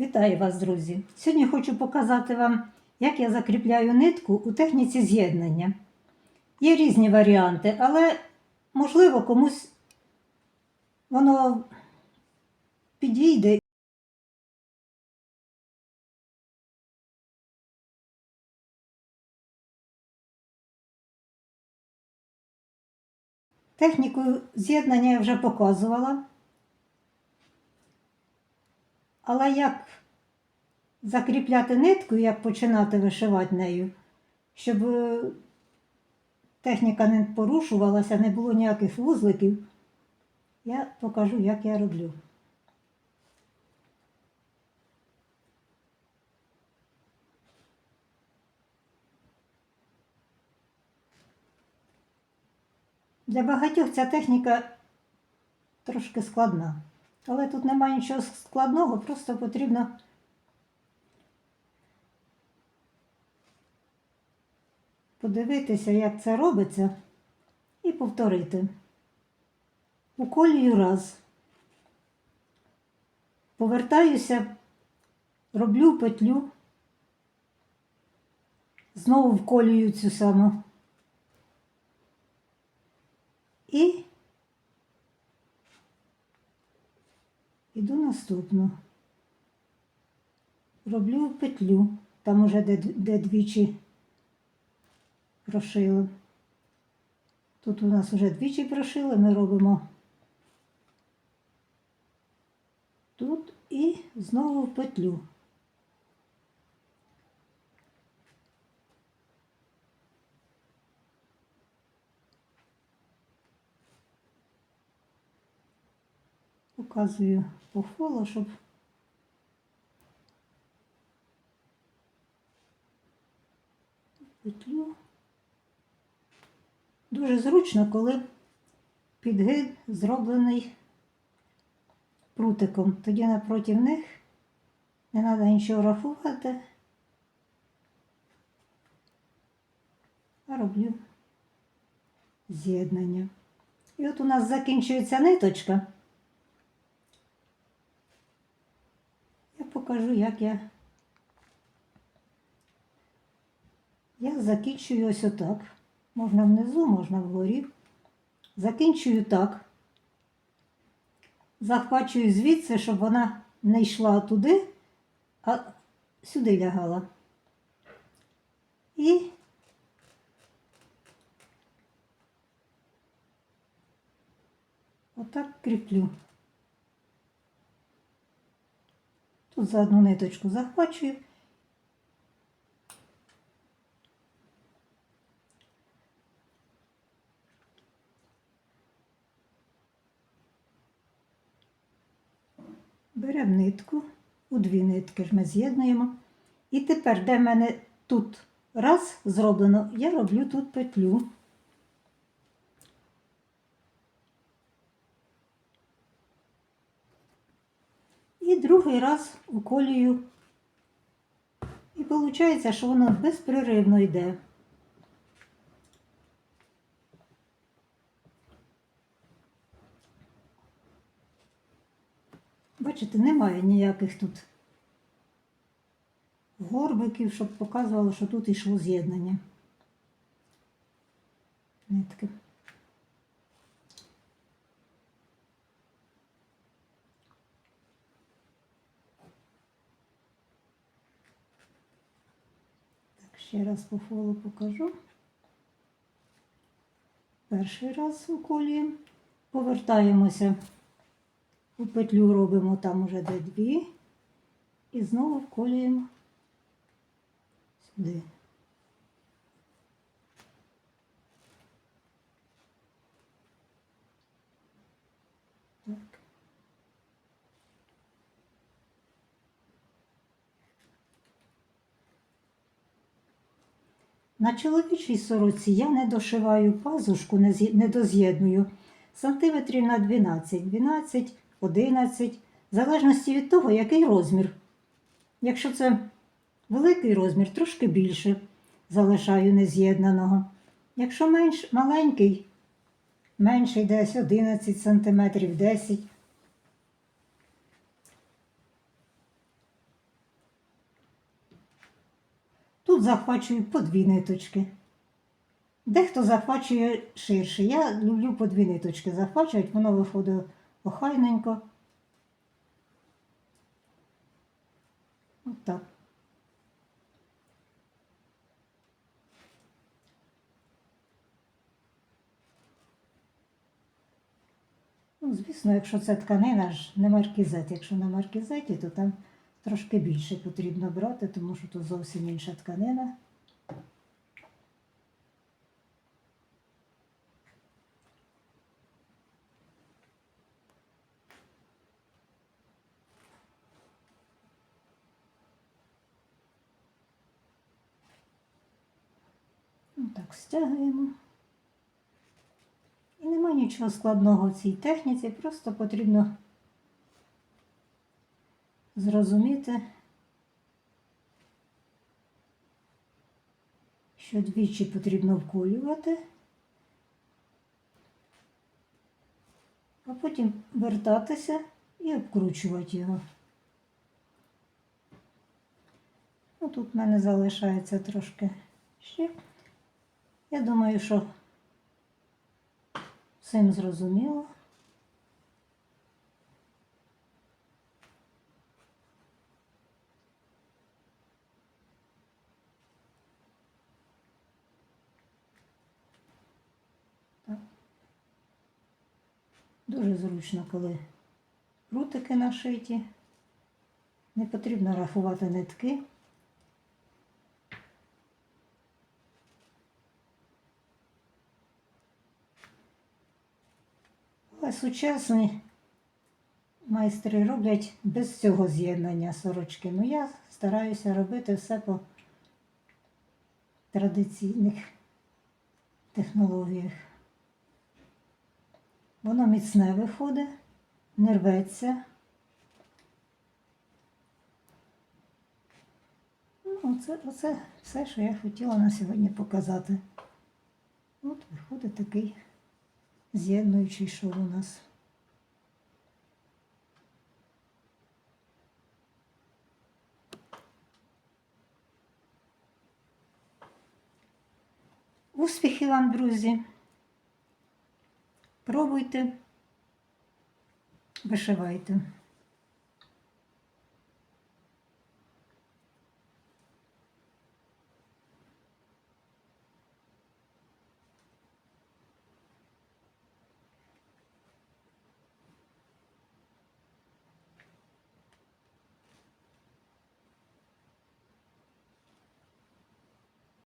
Вітаю вас, друзі! Сьогодні хочу показати вам, як я закріпляю нитку у техніці з'єднання. Є різні варіанти, але, можливо, комусь воно підійде. Техніку з'єднання я вже показувала. Але як закріпляти нитку, як починати вишивати нею, щоб е, техніка не порушувалася, не було ніяких вузликів, я покажу, як я роблю. Для багатьох ця техніка трошки складна. Але тут немає нічого складного, просто потрібно подивитися, як це робиться, і повторити. Уколюю раз. Повертаюся, роблю петлю, знову вколюю цю саму. І Іду наступну. Роблю петлю, там уже де, де двічі прошили. Тут у нас вже двічі прошили, ми робимо тут і знову петлю. Показую по фолу, щоб петлю. Дуже зручно, коли підгид зроблений прутиком. Тоді напроти них не треба нічого рахувати, а роблю з'єднання. І от у нас закінчується ниточка. Я покажу, як я. Я закінчую ось отак. Можна внизу, можна вгорі. Закінчую так. Захвачую звідси, щоб вона не йшла туди, а сюди лягала. І отак кріплю. Тут за одну ниточку захвачую. Беремо нитку, у дві нитки ж ми з'єднуємо. І тепер, де в мене тут раз зроблено, я роблю тут петлю. І другий раз уколюю. І виходить, що воно безпреривно йде. Бачите, немає ніяких тут горбиків, щоб показувало, що тут йшло з'єднання. Нитки. Так, ще раз по фолу покажу. Перший раз уколюємо, повертаємося у петлю робимо там уже де дві і знову вколюємо сюди. Так. На чоловічій сороці я не дошиваю пазушку, не доз'єдную сантиметрів на 12, 12, 11, в залежності від того, який розмір. Якщо це великий розмір, трошки більше залишаю нез'єднаного. Якщо менш маленький, менший десь 11 сантиметрів, 10. Тут захвачую по дві ниточки. Дехто захвачує ширше. Я люблю по дві ниточки захвачувати, воно виходить охайненько. Отак. Ну, звісно, якщо це тканина ж не маркізет. Якщо на маркізеті, то там трошки більше потрібно брати, тому що то зовсім інша тканина. Ну, Так, стягуємо. І нема нічого складного в цій техніці, просто потрібно зрозуміти, що двічі потрібно вколювати, а потім вертатися і обкручувати його. Ну, тут в мене залишається трошки ще. Я думаю, що всім зрозуміло. Так. Дуже зручно, коли прутики нашиті. Не потрібно рахувати нитки. Але сучасні майстри роблять без цього з'єднання сорочки. Ну я стараюся робити все по традиційних технологіях. Воно міцне виходить, не рветься. Ну, оце, оце все, що я хотіла на сьогодні показати. От виходить такий з'єднуючий шов у нас. Успіхів вам, друзі! Пробуйте, вишивайте.